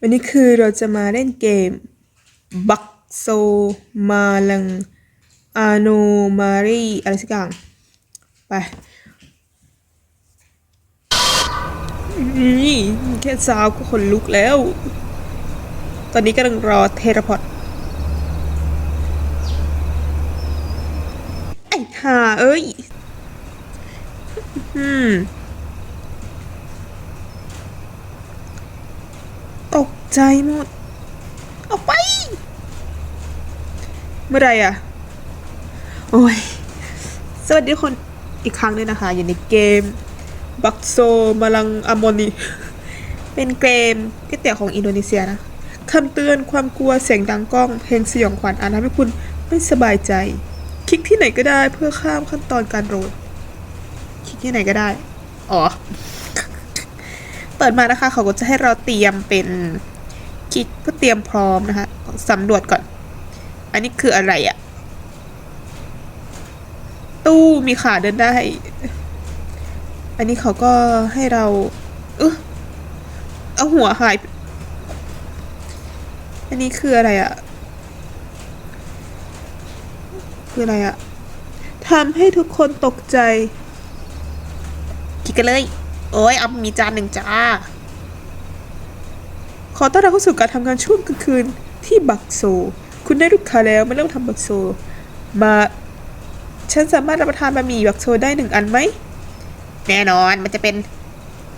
วันนี้คือเราจะมาเล่นเกมบักโซมาลังอาโนมารีอะไรสักอย่าง ไปนี่แค่ซาวก็ขนลุกแล้ว ตอนนี้กำลังรอเทเลพอร์ตไอ้ห่าเอ้ย อืม ตก ใจหมดออกไป เมื่อไรอะโอ้ย สวัสดีคนอีกครั้งด้วยนะคะ อยู่ในเกมบักโซมาลังอามอนีเป็นเกมก๋วยเตี๋ยวของอินโดนีเซียนะคำเตือนความกลัวเสียงดังกล้อง เพลงสยองขวัญอาจทำให้คุณไม่สบายใจ คลิกที่ไหนก็ได้เพื่อข้ามขั้นตอนการโหลด คลิกที่ไหนก็ได้ อ๋อ เปิดมานะคะเขาก็จะให้เราเตรียมเป็นิกเพื่อเตรียมพร้อมนะคะสำรวจก่อน อันนี้คืออะไรอะตู้มีขาเดินได้ อันนี้เขาก็ให้เรา เออเอาหัวหาย อันนี้คืออะไรอะคืออะไรอะทำให้ทุกคนตกใจคิดกันเลย โอ้ยเอามีจานหนึ่งจ้า ขอต้อนรับเข้าสู่การทำงานช่วงกลางคืนที่บักโซ คุณได้ลูกค้าแล้วมาเริ่มทำบักโซ มา ฉันสามารถรับประทานบะหมี่บักโซได้หนึ่งอันไหม แน่นอนมันจะเป็น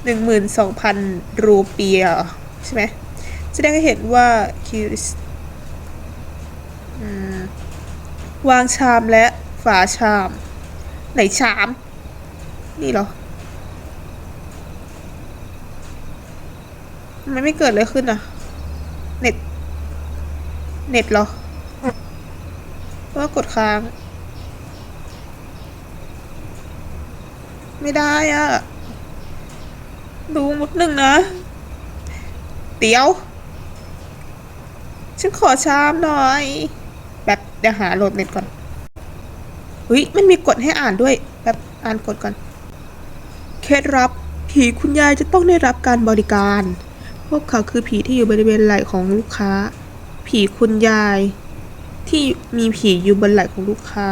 หนึ่งหมื่นสองพันรูเปียใช่ไหมแสดงให้เห็นว่าคิววางชามและฝาชาม ไหนชาม นี่เหรอ มันไม่เกิดเลยขึ้นอะ เน็ต เน็ตเหรอว่ากดค้าง ไม่ได้อะ ดูมุดหนึ่งนะ เดี๋ยว ฉันขอชามหน่อย แบบเดี๋ยวหาโหลดเน็ตก่อนเฮ้ยมันมีกฎให้อ่านด้วย แบบอ่านกฎก่อน เคล็ดลับผีคุณยายจะต้องได้รับการบริการ พวกเขาคือผีที่อยู่บริเวณไหล่ของลูกค้า ผีคุณยาย ที่มีผีอยู่บนไหล่ของลูกค้า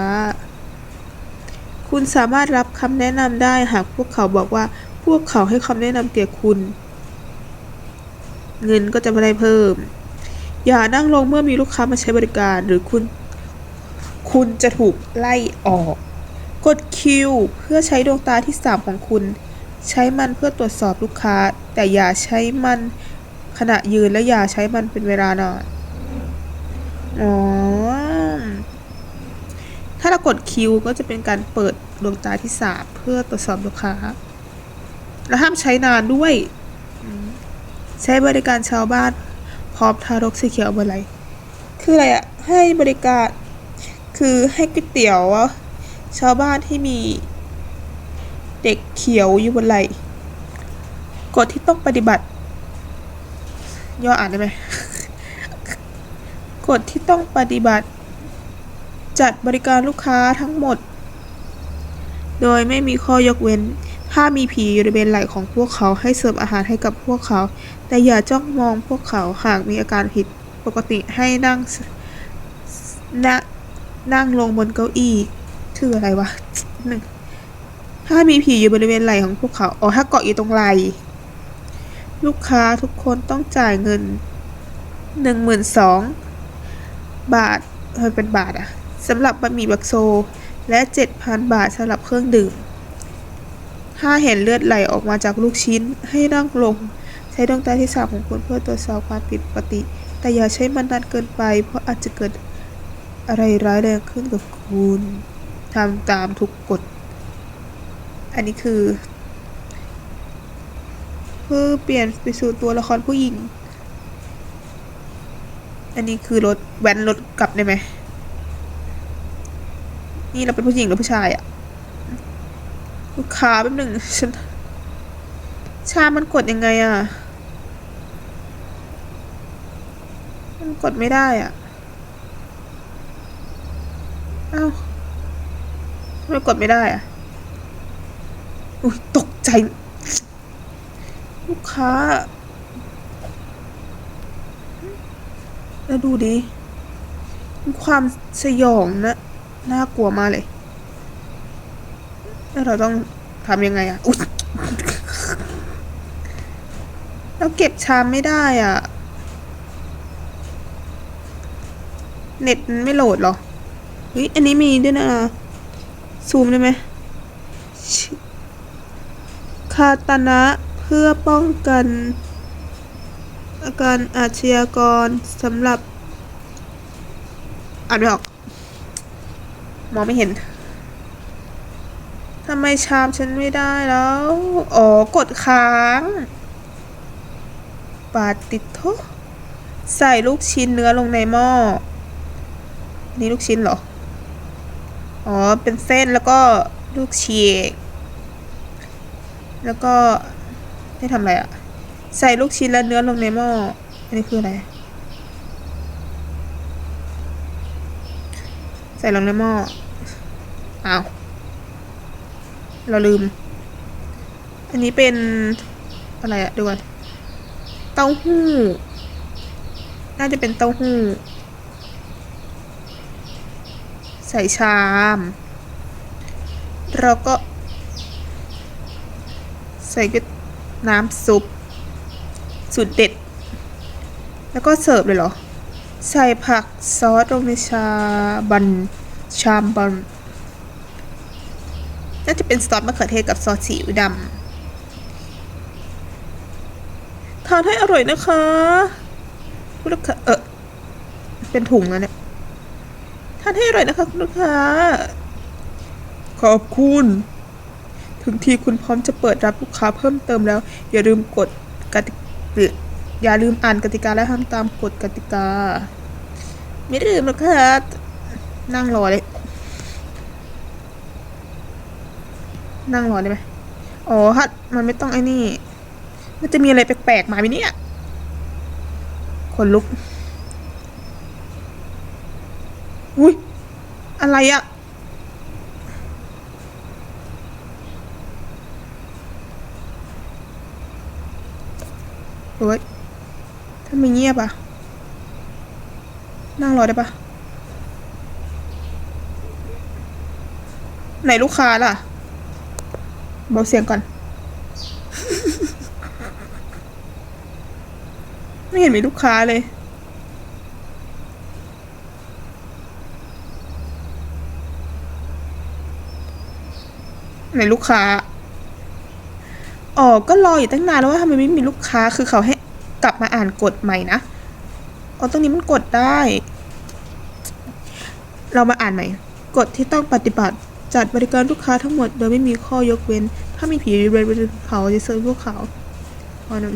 คุณสามารถรับคำแนะนำได้หากพวกเขาบอกว่าพวกเขาให้คำแนะนำแก่คุณ เงินก็จะไม่ได้เพิ่ม อย่านั่งลงเมื่อมีลูกค้ามาใช้บริการหรือคุณ คุณจะถูกไล่ออก กดคิวเพื่อใช้ดวงตาที่สามของคุณ ใช้มันเพื่อตรวจสอบลูกค้า แต่อย่าใช้มัน ขณะยืนและอย่าใช้มันเป็นเวลานานอ๋อ ถ้าเรากดคิวก็จะเป็นการเปิดดวงตาที่สามเพื่อตรวจสอบลูกค้า และห้ามใช้นานด้วย ใช้บริการชาวบ้านพร้อมทารกสีเขียวบนไหลคืออะไรอะให้บริการคือให้ก๋วยเตี๋ยวชาวบ้านที่มีเด็กเขียวอยู่บนไหลกฎที่ต้องปฏิบัติ ย่ออ่านได้ไหมกฎที่ต้องปฏิบัติ จัดบริการลูกค้าทั้งหมด โดยไม่มีข้อยกเว้น ถ้ามีผีอยู่บริเวณไหล่ของพวกเขาให้เสิร์ฟอาหารให้กับพวกเขา แต่อย่าจ้องมองพวกเขาหากมีอาการผิดปกติให้นั่งนั่งนั่งลงบนเก้าอี้ชื่ออะไรวะหนึ่งถ้ามีผีอยู่บริเวณไหล่ของพวกเขา อ๋อ ถ้าเกาะอยู่ตรงไหล่ ลูกค้าทุกคนต้องจ่ายเงินหนึ่งหมื่นสองบาทเฮ้ยเป็นบาทอะสำหรับบะหมี่บักโซ และเจ็ดพันบาทสำหรับเครื่องดื่ม ถ้าเห็นเลือดไหลออกมาจากลูกชิ้นให้นั่งลง ใช้ดวงตาที่สามของคุณเพื่อตรวจสอบความผิดปกติ แต่อย่าใช้มันนานเกินไป เพราะอาจจะเกิดอะไรร้ายแรงขึ้นกับคุณทำตามทุกกฎ อันนี้คือ พื่อเปลี่ยนไปสู่ตัวละครผู้หญิง อันนี้คือรถแว้นรถกลับได้ไหม นี่เราเป็นผู้หญิงหรือผู้ชายอะลูกค้าแป๊บหนึ่งฉัน ชา มันกดยังไงอะมันกดไม่ได้อะอ้าวทำไมกดไม่ได้อะอุ้ยตกใจ ลูกค้า แล้วดูดิมีความสยองนะ น่ากลัวมากเลย แล้วเราต้องทำยังไงอะอุ๊ยเราเก็บชามไม่ได้อะ เน็ตไม่โหลดหรอ เฮ้ย อันนี้มีด้วยนะ ซูมได้ไหมคาตานะ พื่อป้องกัน อาการอาชญากรสำหรับอ่านไม่ออก มองไม่เห็นทำไมชามฉันไม่ได้แล้ว อ๋อ กดค้างปาดติดโทใส่ลูกชิ้นเนื้อลงในหม้อ นี่ลูกชิ้นเหรอ อ๋อ เป็นเส้นแล้วก็ลูกเชีกแล้วก็ ให้ทำอะไรอะใส่ลูกชิ้นและเนื้อลงในหม้อ อันนี้คืออะไร ใส่ลงในหม้อ อ้าว เราลืม อันนี้เป็นอะไรอะดูก่อนเต้าหู้ น่าจะเป็นเต้าหู้ ใส่ชามเราก็ใส่ก็ น้ำซุปสูตรเด็ด แล้วก็เสิร์ฟเลยเหรอ ใส่ผักซอสลงในชาบันชามบันน่าจะเป็นซอสมะเขือเทศกับซอสซีอิ๊วดำทานให้อร่อยนะคะคุณลูกค้าเออเป็นถุงแล้วเนี่ยทานให้อร่อยนะคะคุณลูกค้าขอบคุณ ถึงที่คุณพร้อมจะเปิดรับลูกค้าเพิ่มเติมแล้ว อย่าลืมกดกติกาอย่าลืมอ่านกติกาและทำตามกฎกติกา ไม่ลืมนะคะนั่งรอเลย นั่งรอได้ไหมอ๋อฮัทมันไม่ต้องไอ้นี่ มันจะมีอะไรแปลกๆมาไหมเนี่ยขนลุก อุ้ยอะไรอะ โอ้ยถ้าไม่เงียบอะนั่งรอได้ปะไหนลูกค้าล่ะเบาเสียงก่อน ไม่เห็นมีลูกค้าเลย ไหนลูกค้า อ๋อก็รออยู่ตั้งนานแล้วว่าทำไมไม่มีลูกค้าคือเขาให้กลับมาอ่านกฎใหม่นะอ๋อตรงนี้มันกดได้ เรามาอ่านใหม่กฎที่ต้องปฏิบัติจัดบริการลูกค้าทั้งหมด โดยไม่มีข้อยกเว้น ถ้ามีผีบริเวณเขาจะเซิร์ฟพวกเขาอ๋อนั่น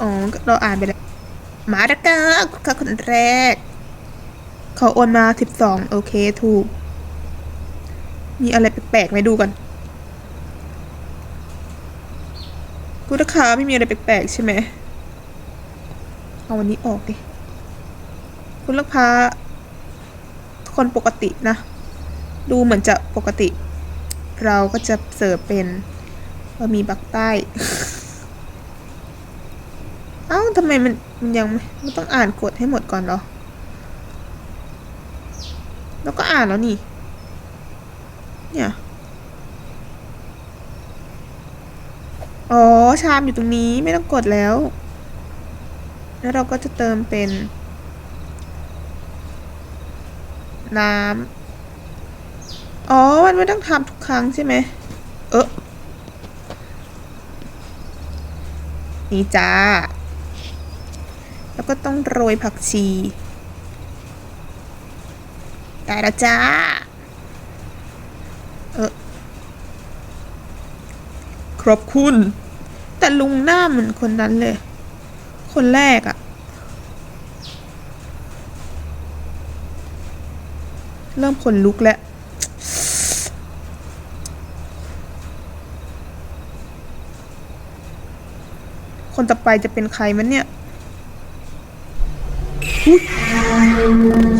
อ๋อเราอ่านไปแล้วมาดะกาคุณค้าคนแรก เขาโอนมาสิบสองโอเคถูก มีอะไรแปลกๆไหมดูก่อน คุณลูกค้าไม่มีอะไรแปลกๆใช่ไหมเอาวันนี้ออกดิคุณลูกค้าคนปกตินะ ดูเหมือนจะปกติ เราก็จะเสิร์ฟเป็นบะหมี่บักใต้ เอ้าทำไมมันมันยังมันต้องอ่านกฎให้หมดก่อนเหรอ แล้วก็อ่านแล้วนี่ เนี่ย อ๋อ ชามอยู่ตรงนี้ไม่ต้องกดแล้ว แล้วเราก็จะเติมเป็น น้ำ อ๋อ มันไม่ต้องทำทุกครั้งใช่ไหม เออนี่จ้า แล้วก็ต้องโรยผักชี ได้แล้วจ้า เออ ค รบคุณ แต่ลุงหน้าเหมือนคนนั้นเลย คนแรกอะเริ่มขนลุกแล้วคนต่อไปจะเป็นใครมันเนี่ยอุ๊ยเฮีย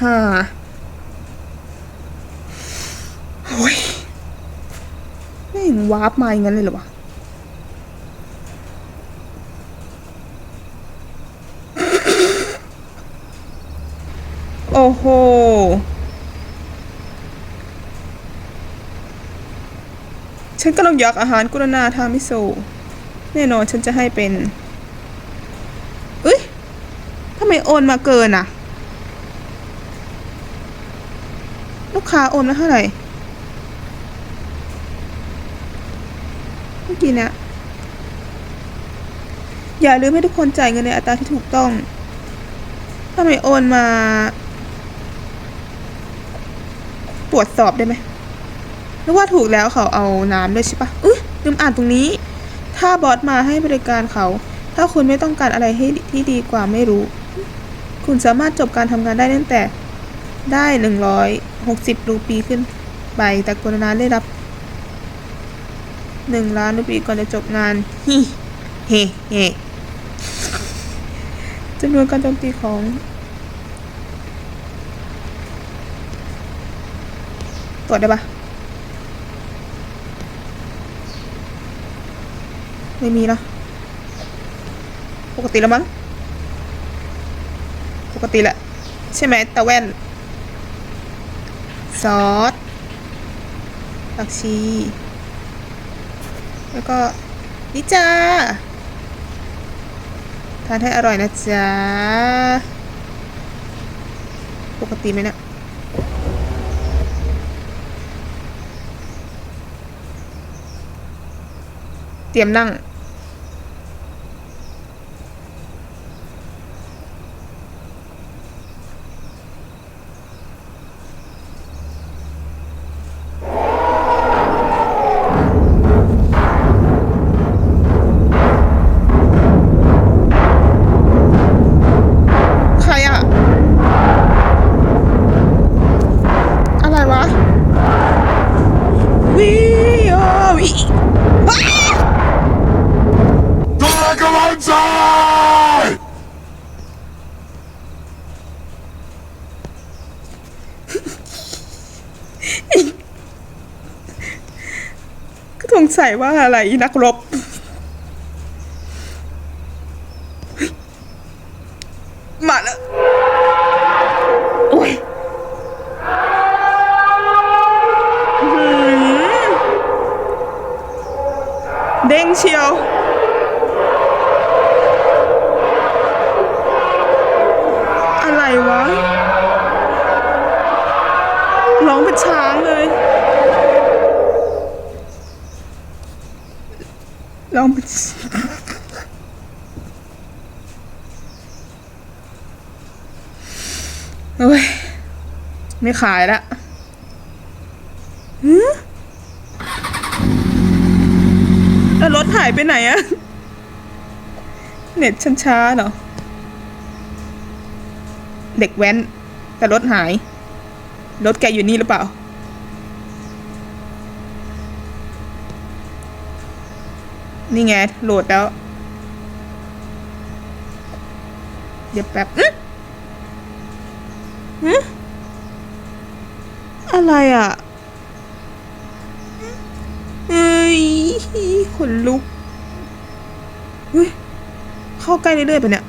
ห่าโอ้ยไม่เห็นวาร์ปมาอย่างนั้นเลยหรอวะโอ้โห ฉันกำลังอยากอาหารกุรนาทามิโซแน่นอนฉันจะให้เป็น เอ้ยทำไมโอนมาเกินอะ ลูก ค้าโอนมาเท่าไหร่ เมื่อกี้เนี่ยอย่าลืมให้ทุกคนจ่ายเงินในอัตราที่ถูกต้องทำไมโอนมา ตรวจสอบได้ไหมนึกว่าถูกแล้วเขาเอาน้ำด้วยใช่ปะอุ้ยลืมอ่านตรงนี้ ถ้าบอสมาให้บริการเขา ถ้าคุณไม่ต้องการอะไรให้ที่ดีกว่าไม่รู้ คุณสามารถจบการทำงานได้ตั้งแต่ ได้หนึ่งร้อยหกสิบรูปีขึ้นไป แต่กรุณาได้รับหนึ่งล้านรูปีก่อนจะจบงานฮิเฮเฮจำนวนการโจมตีของตรวจได้ปะไม่มีเนอะปกติแล้วมั้ง ปกติแหละ ใช่ไหมตะแว่น อสผักชี แล้วก็นี่จ้าทานให้อร่อยนะจ๊ะ ปกติไหมเนะี่ยเตรียมนั่ง ก็สงสัยว่าอะไรนักรบ มาแล้ว โอ้ยอื้อหือเด้งเชียว อะไรวะ ร้องเป็นช้างเลย ลองโอ้ย ไม่ขายละหือแล้วรถหายไปไหนอะเน็ตฉันช้าเหรอ เด็กแว้น แต่รถหาย รถแกอยู่นี่หรือเปล่า นี่ไง โหลดแล้ว เดี๋ยวแป๊บอือหึอะไรอะเอ้ยขนลุกเฮ้ยเข้าใกล้เรื่อยๆไปเนี่ย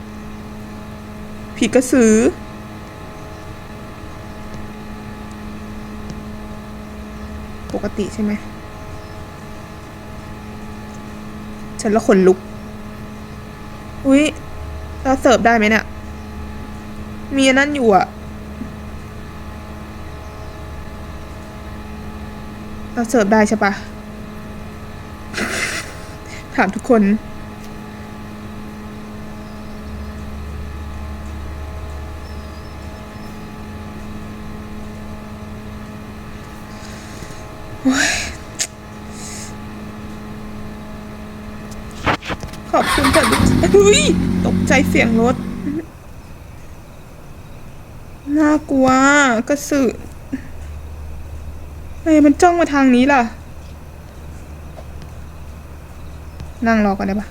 ผีกระสือ ปกติใช่ไหม ฉันละขนลุก อุ๊ยเราเสิร์ฟได้ไหมเนี่ย มีนั่นอยู่อะเราเสิร์ฟได้ใช่ปะถามทุกคน ขอบคุณค่ะอุ้ยตกใจเสียงรถ น่ากลัวกระสือทำไมมันจ้องมาทางนี้ล่ะ นั่งรอก่อนได้ปะ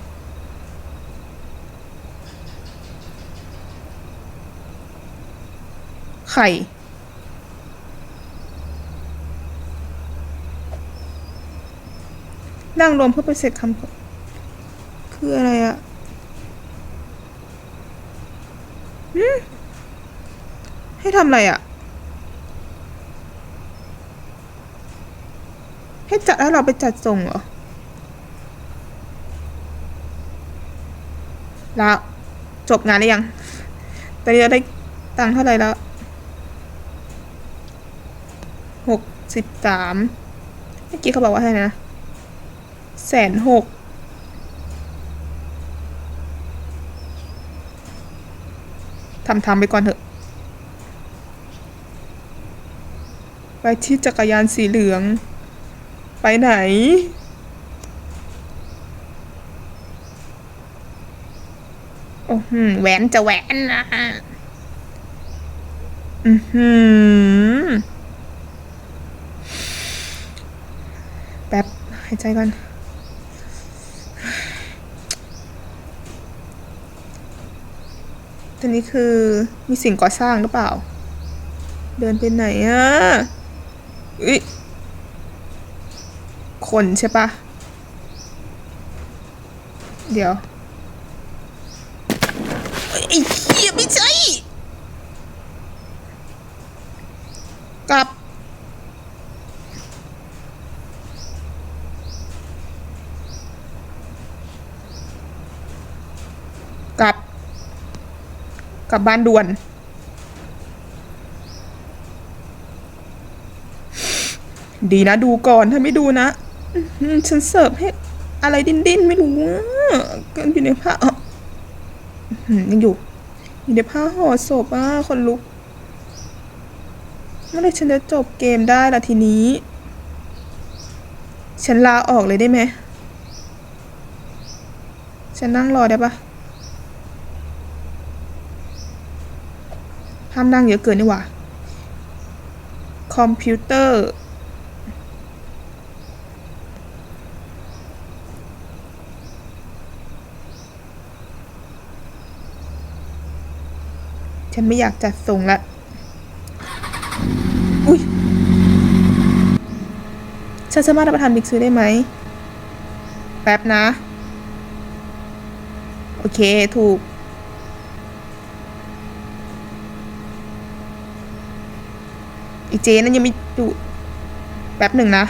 ใครนั่งรวมเพื่อไปเสร็จคำ คืออะไรอะให้ทำอะไรอะให้จัดให้เราไปจัดส่งเหรอแล้วจบงานหรือยัง ตอนนี้เราได้ตังค์เท่าไหร่แล้วหกสิบสามเมื่อกี้เขาบอกว่าเท่าไหร่นะแสนหก ทำทำไปก่อนเถอะ ไปที่จักรยานสีเหลือง ไปไหน โอ้โหแหวนจะแหวนนะอือหือ แป๊บหายใจก่อน ตอนนี้คือมีสิ่งก่อสร้างหรือเปล่า เดินไปไหนอะอุ๊ยคนใช่ปะเดี๋ยว ไอ้เหี้ยไม่ใช่ กลับ กลับ กลับบ้านด่วน ดีนะดูก่อนถ้าไม่ดูนะฉันเสิร์ฟให้อะไรดิ้นดิ้นๆไม่รู้กันอยู่ในผ้าอะยังอยู่อยู่ในผ้าห่อศพอะคนลุกเมื่อไหรฉันจะจบเกมได้ล่ะทีนี้ ฉันลาออกเลยได้ไหมฉันนั่งรอได้ปะามนั่งเยอะเกินนี่หว่า คอมพิวเตอร์ ฉันไม่อยากจัดส่งละ อุ้ยฉันสามารถรับประทานบิ๊กซีได้ไหม แป๊บนะ โอเค ถูก อีเจนั่นยังไม่ดูแป๊บหนึ่งนะ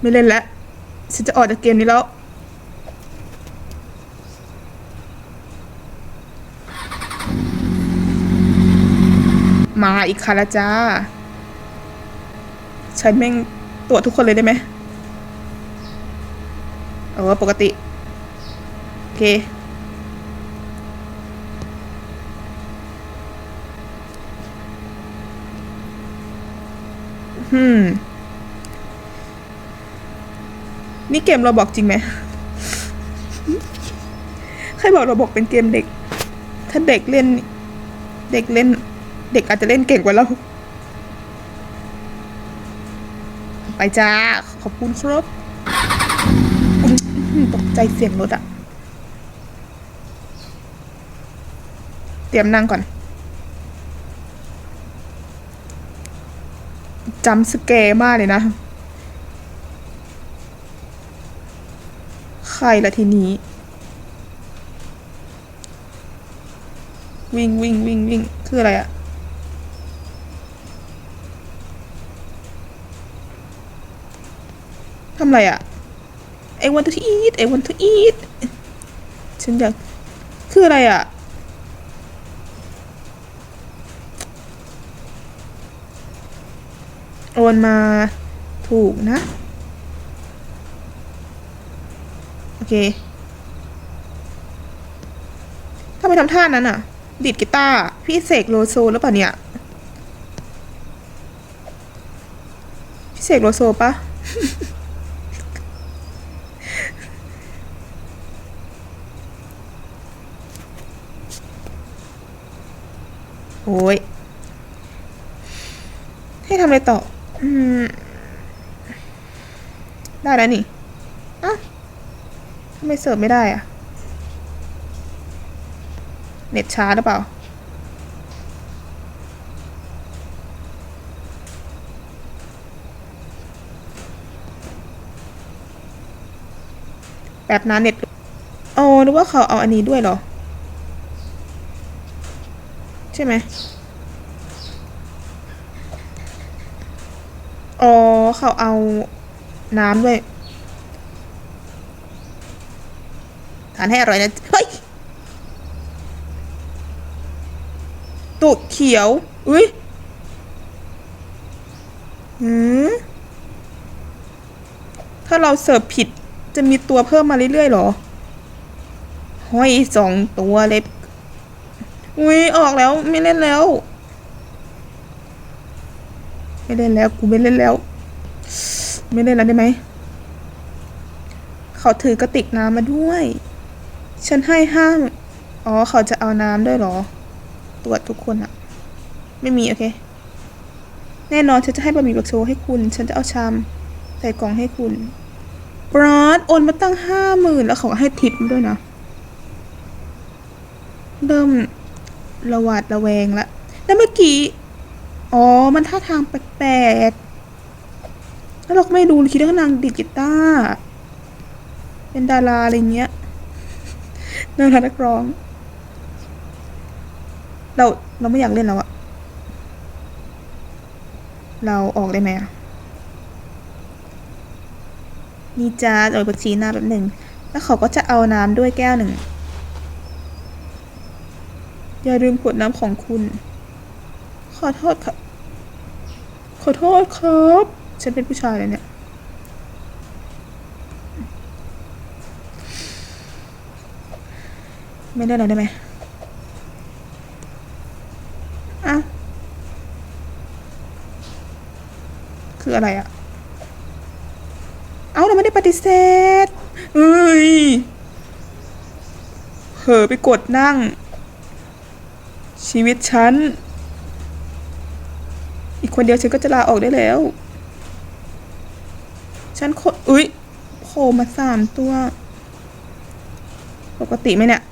ไม่เล่นแล้วฉันจะออกจากเกมนี้แล้ว มาอีกค่ะละจ้า ฉันแม่งตรวจทุกคนเลยได้ไหมเออปกติ โอเค อืม นี่เกมเราบอกจริงไหม ใครบอกเราบอกเป็นเกมเด็ก ถ้าเด็กเล่น เด็กเล่น เด็กอาจจะเล่นเก่งกว่าเรา ไปจ้า ขอบคุณครับ ตกใจเสียงรถอะเตรียมนั่งก่อนจำสแกร์มากเลยนะ ใครละทีนี้ วิ่งวิ่งวิ่งวิ่งคืออะไรอะ ทำอะไรอะ I want to eat I want to eat ฉันอยาก คืออะไรอะโอนมาถูกนะ โอเคทำไมทำท่านั้นอะดีดกีตาร์พี่เสกโลโซหรือเปล่าเนี่ยพี่เสกโลโซปะ โอ้ย ให้ทำอะไรต่อ อืม ได้แล้วนี่อะทำไมเสิร์ฟไม่ได้อะเน็ตช้าหรือเปล่า แบบนั้นเน็ตอ๋อนึกว่าเขาเอาอันนี้ด้วยเหรอ ช่ไหม อ๋อ เขาเอาน้ำด้วยทานให้อร่อยนะ เฮ้ยตุดเขียว อุ้ยหืมถ้าเราเสิร์ฟผิดจะมีตัวเพิ่มมาเรื่อยๆหรอ ห้อยสองตัวเล็บ อุ้ยออกแล้วไม่เล่นแล้ว ไม่เล่นแล้วกูไม่เล่นแล้ว ไม่เล่นแล้วได้ไหมเขาถือกระติกน้ำมาด้วย ฉันให้ห้าม อ๋อเขาจะเอาน้ำด้วยเหรอ ตรวจทุกคนอะไม่มีโอเค แน่นอนฉันจะให้บะหมี่บักโชให้คุณ ฉันจะเอาชามใส่กล่องให้คุณบรอดโอนมาตั้งห้าหมื่นแล้วเขาให้ทิปด้วยนะ เริ่ม ระหวาดระแวงละ แล้วเมื่อกี้ อ๋อ มันท่าทางแปลกๆ แล้วเราก็ไม่ดูคิดว่านางดีดกีตาร์เป็นดาราอะไรเงี้ยดารานักร้อง เราเราไม่อยากเล่นแล้วอะเราออกได้ไหมนี่จ้าโดยบทชี้หน้าแบบหนึ่ง แล้วเขาก็จะเอาน้ำด้วยแก้วหนึ่ง อย่าลืมขวดน้ำของคุณ ขอโทษครับ ขอโทษครับ ฉันเป็นผู้ชายเลยเนี่ย ไม่ได้แล้วได้ไหมอะ คืออะไรอะเอาเราไม่ได้ปฏิเสธ เอ้ยเผลอไปกดนั่ง ชีวิตฉัน อีกคนเดียวฉันก็จะลาออกได้แล้ว ฉันโคอุ้ยโผล่มาสามตัว ปกติไหมเนี่ย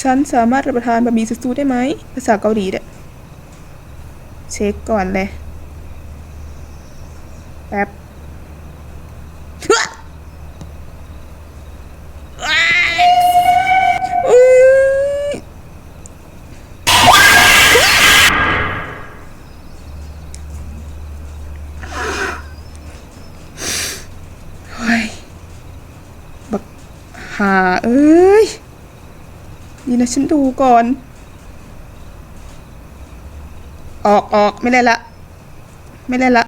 ฉันสามารถรับประทานบะหมี่ซูได้ไหม ภาษาเกาหลีเด้เช็คก่อนเลย แป๊บ อุ๊ยเฮ้ยบักหาเอ้ย นี่นะ ฉันดูก่อน ออกออกไม่เล่นละ ไม่เล่นละ